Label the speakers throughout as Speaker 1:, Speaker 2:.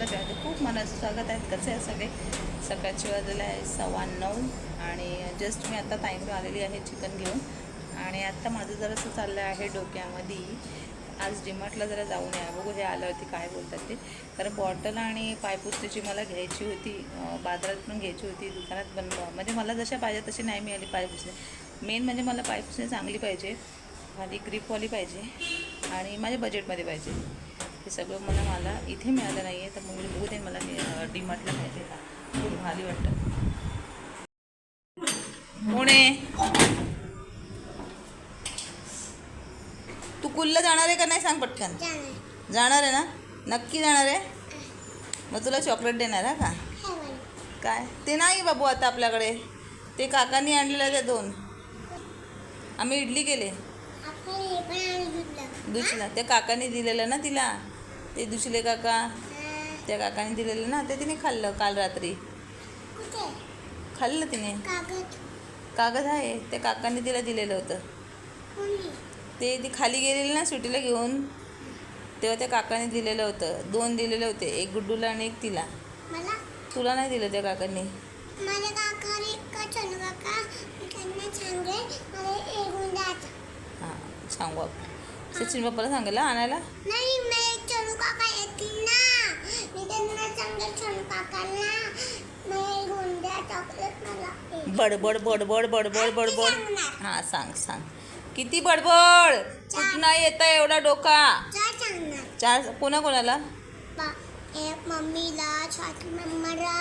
Speaker 1: आपल्या चॅनल खूप मनाचं स्वागत आहे. कसे आहे सगळे? सकाळची वाजलेलं आहे सव्वा नऊ आणि जस्ट मी आता टाईमवर आलेली आहे चिकन घेऊन. आणि आत्ता माझं जरासं चाललं आहे डोक्यामध्ये. आज डिमार्टला जरा जाऊन या. बघू हे आलं होते काय बोलतात ते. कारण बॉटल आणि पायपुस्तीची मला घ्यायची होती. बाजारात पण घ्यायची होती. दुकानात पण म्हणजे मला जशा पाहिजे तशी नाही मिळाली पायपुसणी मेन म्हणजे मला पायपुसणी चांगली पाहिजे. आणि ग्रीपवाली पाहिजे. आणि माझ्या बजेटमध्ये पाहिजे. हे सगळं मला मला इथे मिळालं नाही आहे तर मग मी बघू दे मला डीमार्टला मिळते का? खूप भारी वाटतं. पुणे तू कुल्ला जाणार आहे का नाही सांग पटकन. जाणार. आहे ना? नक्की जाणार आहे? मग तुला चॉकलेट देणार हा का? काय? ते नाही बाबू आता आपल्याकडे. ते काकांनी आणलेलं आहे ते दोन. आम्ही इडली केले. दुसला त्या काकाने दिलेलं ना तिला? ते दुसरे काका त्या काकाने दिलेलं ना ते तिने खाल्लं काल रात्री. खाल्लं तिने. कागद. आहे त्या काकाने तिला दिलेलं होतं. ते ती खाली गेलेली ना सुटीला घेऊन तेव्हा त्या काकाने दिलेलं होतं. दोन दिलेले होते एक गुड्डूला आणि एक तिला. तुला नाही दिलं त्या काकांनी? हां सांगू आपण. सचिन बाप्पाला सांगायला आणायला?
Speaker 2: चलू काका येतील ना. मी त्यांना सांगेल चलू काकांना मी द्या चॉकलेट मला.
Speaker 1: बडबड बडबड बडबड बडबड.
Speaker 2: सांगणार.
Speaker 1: हां सांग सांग. किती बडबड? कुठं येतं एवढा डोका?
Speaker 2: काय सांगणार.
Speaker 1: चार कोणा कोणाला?
Speaker 2: एक मम्मीला स्वाती मम्माला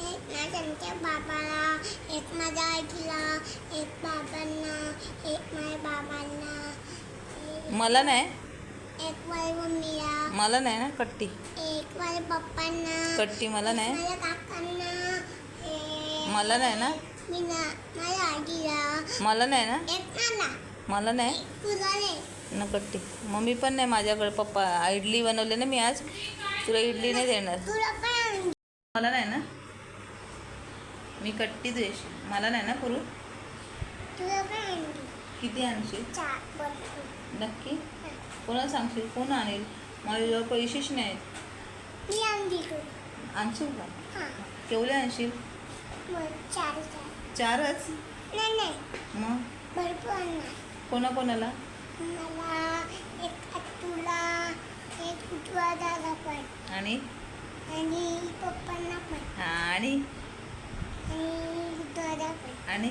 Speaker 2: एक ना त्यांच्या बाबाला एक माझ्या आजीला एक बाबांना एक माझ्या बाबांना.
Speaker 1: मला नाही.
Speaker 2: एक मम्मीला
Speaker 1: मला नाही ना कट्टी.
Speaker 2: एक पप्पांना.
Speaker 1: कट्टी मला नाही.
Speaker 2: माझ्या काकांना.
Speaker 1: मला नाही ना.
Speaker 2: मी ना माझ्या आजीला.
Speaker 1: मला नाही ना.
Speaker 2: एक मला.
Speaker 1: मला नाही.
Speaker 2: तुला नाही.
Speaker 1: ना कट्टी. मम्मी पण नाही माझ्याकडे. पप्पा इडली बनवली ना मी आज. तुला इडली नाही देणार.
Speaker 2: तुला पण
Speaker 1: मला नाही ना. मी कट्टी द्वेष मला नाही ना करू.
Speaker 2: तुला पण आणली.
Speaker 1: किती आणशील?
Speaker 2: चार बरं.
Speaker 1: नक्की? कोणाला सांगशील? कोण आणेल? माझ्याजवळ पैसेच नाहीत.
Speaker 2: मी आणली
Speaker 1: आणशील का? केवढे आणशील? चारच?
Speaker 2: नाही नाही.
Speaker 1: मग?
Speaker 2: भरपूर
Speaker 1: कोणाकोणाला
Speaker 2: मला एक तुला एक दादा पण.
Speaker 1: आणि?
Speaker 2: आणि पप्पांना पण.
Speaker 1: आणि?
Speaker 2: आणि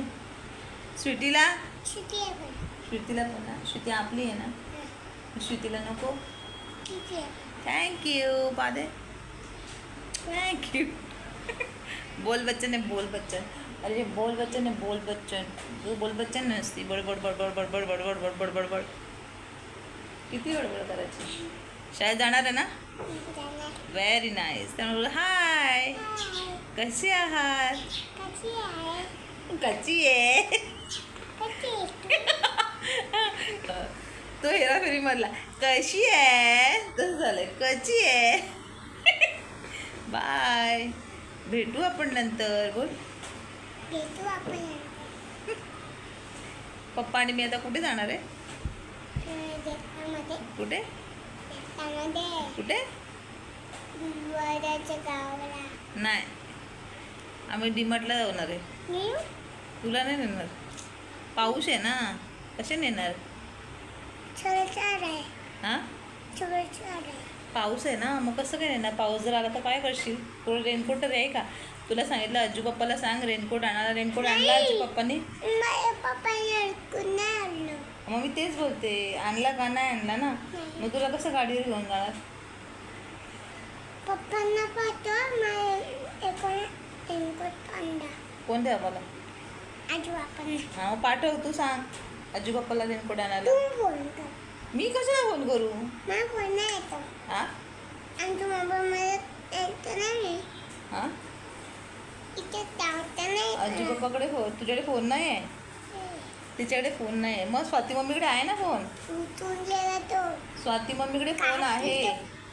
Speaker 1: स्वीटीला श्रुतीला? पण. श्रुती आपली आहे ना? श्रुतीला नको. थँक्यू पादे थँक्यू बोल बच्चन आहे बोल बच्चन. अरे बोल बच्चन आहे बोल बच्चन. तू बोल बच्चन नसती बडबड बडबड बडबड बडबड बडबड बडबड. किती बडबड करायची? शाळेत जाणार आहे ना. व्हेरी नाईस त्यामुळे हाय आहात?
Speaker 2: कशी आहे?
Speaker 1: कशी आहे?
Speaker 2: कशी आहे? तू?
Speaker 1: हेराफेरी मधला कशी आहे? तसं झालंय कशी आहे? बाय. भेटू आपण नंतर बोल.
Speaker 2: भेटू आपण
Speaker 1: पप्पा आणि मी आता कुठे जाणार आहे? कुठे? कुठे? नाही. आम्ही डीमार्टला जाणार आहे. तुला नाही नेणार? पाऊस आहे ना. कसे नेणार
Speaker 2: आहे.
Speaker 1: हां? पाऊस आहे ना मग कसं काय नेणार? पाऊस जर आला तर काय करशील? थोडं रेनकोट तरी आहे का? तुला सांगितलं अज्जू पप्पाला सांग रेनकोट आणायला रेनकोट आणला अज्जू पप्पानी?
Speaker 2: आणलं.
Speaker 1: मग मी तेच बोलते आणला का नाही आणला ना? मग तुला कसं गाडीवर घेऊन जाणार?
Speaker 2: पप्पांना पाठव आणला
Speaker 1: कोणत्या बाबाला?
Speaker 2: आजू
Speaker 1: हा पाठव तू सांग. अज्जू पप्पाला रेनकोट आणायला? मी कशाला फोन करू? हा हा
Speaker 2: येत.
Speaker 1: पप्पाकडे फोन तुझ्याकडे फोन नाही आहे? तिच्याकडे फोन नाही आहे. मग स्वाती मम्मीकडे आहे ना फोन? स्वाती मम्मीकडे फोन आहे.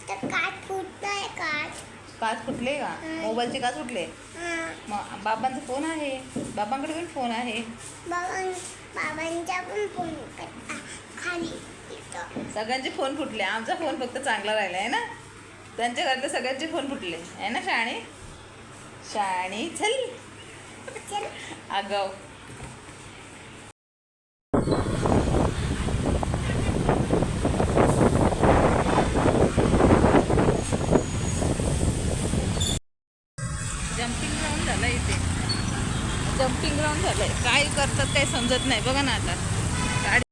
Speaker 2: काठ काठ
Speaker 1: काच फुटले का? मोबाईलचे काच फुटले? मग बाबांचा फोन आहे. बाबांकडे पण फोन आहे.
Speaker 2: बाबां बाबांचा पण फोन खाली
Speaker 1: सगळ्यांचे फोन फुटले. आमचा फोन फक्त चांगला राहिला आहे ना? त्यांच्या घरातले सगळ्यांचे फोन फुटले. आहे ना शाणी? शाणी चल. आगाव जम्पिंग ग्राउंड झालं इथे जम्पिंग ग्राउंड झालंय काय करतात काही समजत नाही. बघा ना आता गाडी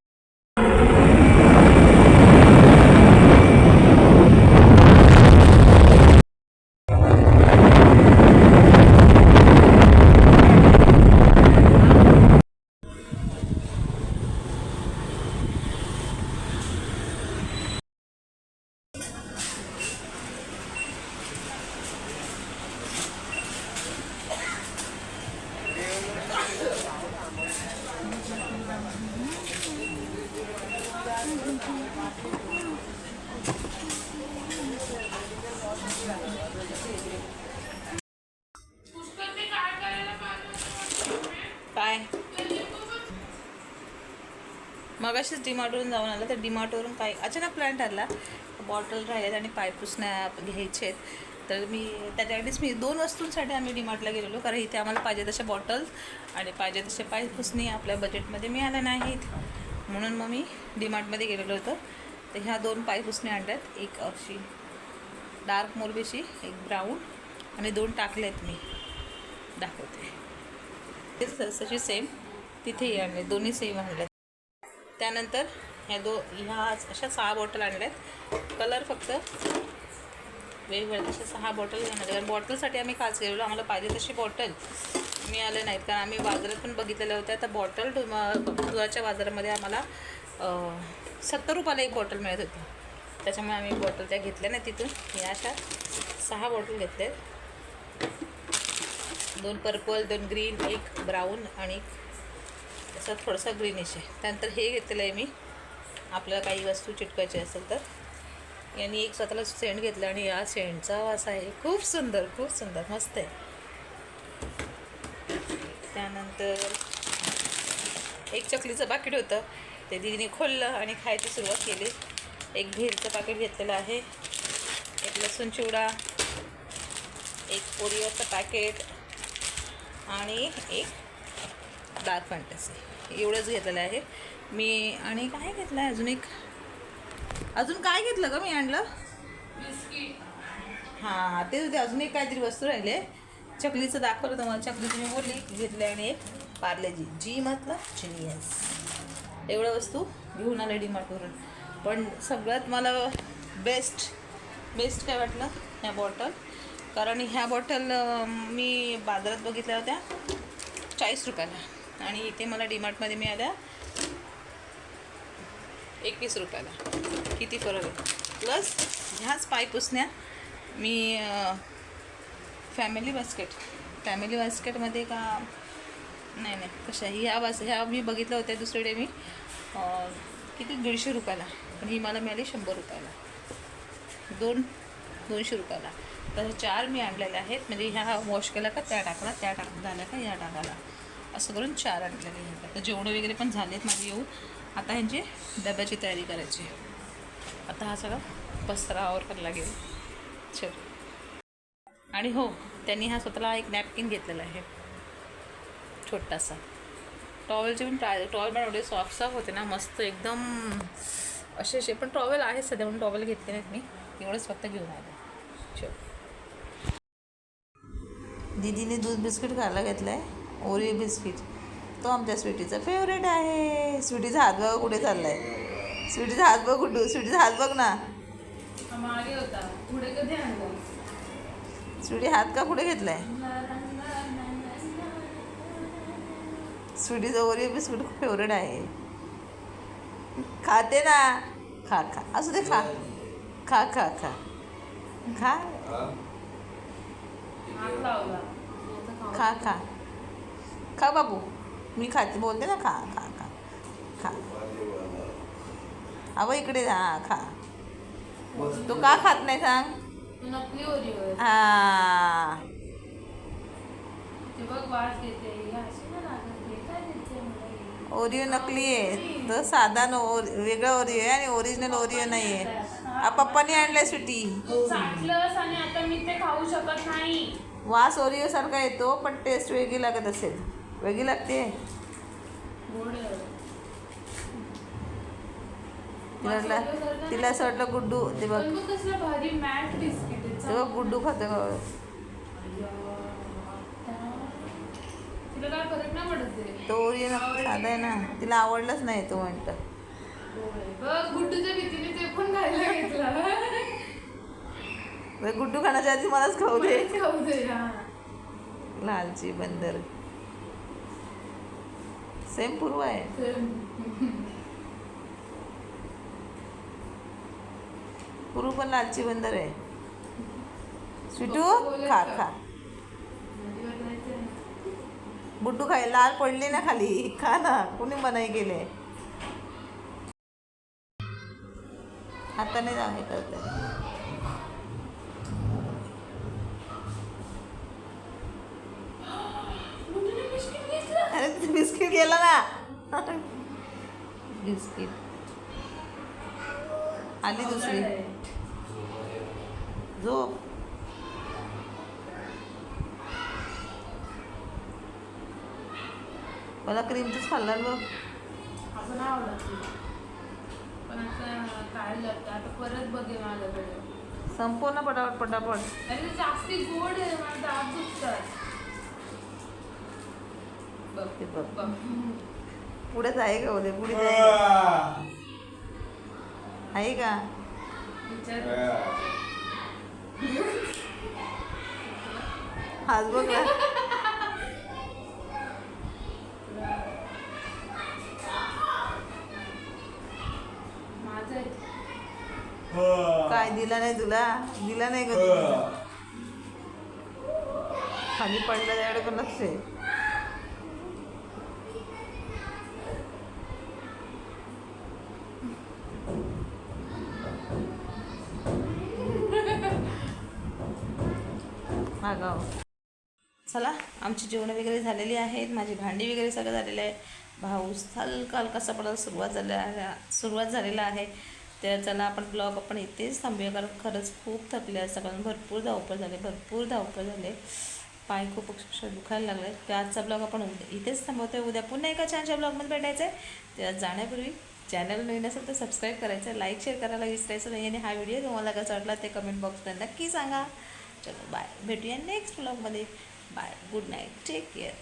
Speaker 1: काय? मग अशीच जाऊन आलं तर डिमार्टवरून काय? अचानक प्लॅन ठरला बॉटल राहिल्यात आणि पायपुसण्या घ्यायचे आहेत तर मी त्याच्यासाठीच मी दोन वस्तूंसाठी आम्ही डिमार्टला गेलेलो कारण इथे आम्हाला पाहिजे तशा बॉटल्स आणि पाहिजे तसे पायपुसणी आपल्या बजेटमध्ये मिळाल्या नाहीत. म्हणून मग मी डीमार्टमध्ये गेलेलो होतो. तर ह्या दोन पायपुसणी आणल्यात. एक अशी डार्क मोरबीची एक ब्राऊन आणि दोन टाकलेत मी. दाखवते. तेच तशी सेम तिथेही आणले. दोन्ही सेम आणल्यात त्यानंतर ह्या दो ह्या अशा सहा बॉटल आणल्यात. कलर फक्त वेगवेगळ्या अशा सहा बॉटल घेणार कारण बॉटलसाठी आम्ही खास गेलेलो. आम्हाला पाहिजे तशी बॉटल मिळाले नाहीत. कारण आम्ही बाजारात पण बघितलेल्या होत्या. तर बॉटल दुधाच्या बाजारामध्ये आम्हाला सत्तर रुपयाला एक बॉटल मिळत होती. त्याच्यामुळे आम्ही बॉटल त्या घेतल्या नाही तिथून. मी अशा सहा बॉटल घेतल्या दोन पर्पल दोन ग्रीन एक ब्राऊन आणि असं थोडंसं ग्रीनिश आहे. त्यानंतर हे घेतलेलं आहे मी. आपल्याला काही वस्तू चिटकायची असेल तर. यांनी एक स्वतःला सेंट घेतला आणि या सेंटचा वास आहे. खूप सुंदर खूप सुंदर. मस्त आहे. त्यानंतर एक चकलीचं पाकिट होतं. ते दिदीने खोललं आणि खायची सुरुवात केली. एक भेलचं पाकिट घेतलेलं आहे. एक लसूण चिवडा एक ओरिओचं पॅकेट आणि एक डार्क फॅन्टसी एवढंच घेतलेलं आहे. मी आणि काय घेतलं आहे अजून एक? अजून काय घेतलं का मी आणलं? हां ते होते अजून एक काहीतरी वस्तू राहिले चकलीचं दाखवलं तुम्हाला चकली मी बोलली घेतली आणि एक पार्लेजी. जी म्हटलं जिनियस एवढ्या वस्तू घेऊन आले डीमार्टवरून पण सगळ्यात मला बेस्ट बेस्ट काय वाटलं? ह्या बॉटल कारण ह्या बॉटल मी बाजारात बघितल्या होत्या चाळीस रुपयाला. आणि इथे मला डीमार्टमध्ये मिळाल्या एकवीस रुपयाला. किती फरक आहे? प्लस ह्याच पायपुसण्या मी फॅमिली बास्केट. फॅमिली बास्केटमध्ये का नाही नाही कशा ह्या बास ह्या मी बघितल्या होत्या दुसरीकडे मी. किती दीडशे रुपयाला. पण ही मला मिळाली शंभर रुपयाला. दोन दोनशे रुपयाला. तर चार मी आणलेल्या आहेत. म्हणजे ह्या वॉश केला का त्या टाकला त्या टाक झाल्या का या टाकाला असं करून चार आणलेले आहेत. आता जेवणं वगैरे पण झालेत माझे येऊन आता ह्यांची डब्याची तयारी करायची आहे. आता हा सगळा पसरावर करायला लागेल. चल. आणि हो त्यांनी हा स्वतःला एक नॅपकिन घेतलेला आहे. छोटासा. टॉवेलचे पण ट्राय टॉवेल पण एवढे सॉफ्ट सॉफ्ट होते ना मस्त एकदम असे असे. पण टॉवेल आहे सध्या म्हणून टॉवेल घेतले नाहीत मी. एवढंच फक्त घेऊन आले. चल. दीदीने दूध बिस्किट खायला घेतलं आहे ओरिओ बिस्किट. तो आमच्या स्वीटीचा फेवरेट आहे. स्वीटीचा हात बघ कुठे चाललाय. स्वीटीचा हात बघ कुठं स्वीटीचा हात बघ ना.
Speaker 3: मागे होता. पुढे कधी आणलं
Speaker 1: सुडी हात का कुठे घेतलाय? स्वीटीचं ओरिओ बिस्कुट खूप फेवरेट आहे. खाते ना. खा खा. असू दे खा. खा खा खा. खा. खा खा. खा बाबू. मी खाते. बोलते ना खा खा खा. खा. अवं इकडे जा. खा. तू का खात नाही सांग?
Speaker 3: नकली
Speaker 1: हा? ओरिओ नकली आहे. तर साधा नो वेगळा ओरिओ आहे आणि ओरिजिनल ओरिओ नाही आहे. आ पप्पानी आणलंय सुटी
Speaker 3: चाटलंस आणि आता मी ते खाऊ शकत नाही.
Speaker 1: वास ओरिओ सारखा येतो पण टेस्ट वेगळी लागत असेल. वेगळी लागते. तिला तिला असं वाटलं गुड्डू ते बघ. ते बघ गुड्डू खातं का
Speaker 3: ते.
Speaker 1: ओरिओ ना साधा आहे ना. तिला आवडलंच नाही तो म्हणतं गुड्डू खाण्याच्या आधी मलाच खाऊ दे.
Speaker 3: खाऊ दे.
Speaker 1: लालची बंदर. सेम पूर्व आहे. पूर्व पण लालची बंदर आहे. स्वीटू खा खा. बुड्डू खाय लाल पडली ना खाली. खा ना कुणी मनाई गेले हाताने जा हे करते. अरे बिस्किट गेला ना. बिस्किट. आली दुसरी. झोप. मला क्रीमचंच खाल्लं बघ.
Speaker 3: असं नाही आवडत तिला. पण आता काय लागतं आता परत बघे माझ्याकडे.
Speaker 1: ना पटापट पटापट.
Speaker 3: अरे जास्ती गोड आहे मला दात दुखतात. बघ
Speaker 1: ते बघ.
Speaker 3: बघ.
Speaker 1: पुढे जाय का उद्या पुढे जाय? आहे का?
Speaker 3: विचार.
Speaker 1: हाच बघ. काय दिला नाही तुला? दिला नाही का तुला? खाली पडलं त्याकडे पण लक्ष आहे? आमची जेवणं वगैरे झालेली आहेत माझी भांडी वगैरे सगळं झालेलं आहे. भाऊस हलका हलकासा पडायला सुरुवात झाल्या सुरुवात झालेला आहे. तर चला आपण ब्लॉग आपण इथेच थांबूया कारण खरंच खूप थकले आहे सकाळून भरपूर धावपळ झाले भरपूर धावपळ झाले. पाय खूप अक्षरशः दुखायला लागले. तर आजचा ब्लॉग आपण उद्या इथेच थांबवतोय. उद्या पुन्हा एका छानशा ब्लॉगमध्ये भेटायचं आहे त्या जाण्यापूर्वी चॅनल नवीन असेल तर सबस्क्राईब करायचं लाईक शेअर करायला विसरायचं नाही. आणि हा व्हिडिओ तुम्हाला कसा वाटला ते कमेंट बॉक्समध्ये नक्की सांगा. चलो बाय भेटूया नेक्स्ट ब्लॉगमध्ये bye good night take care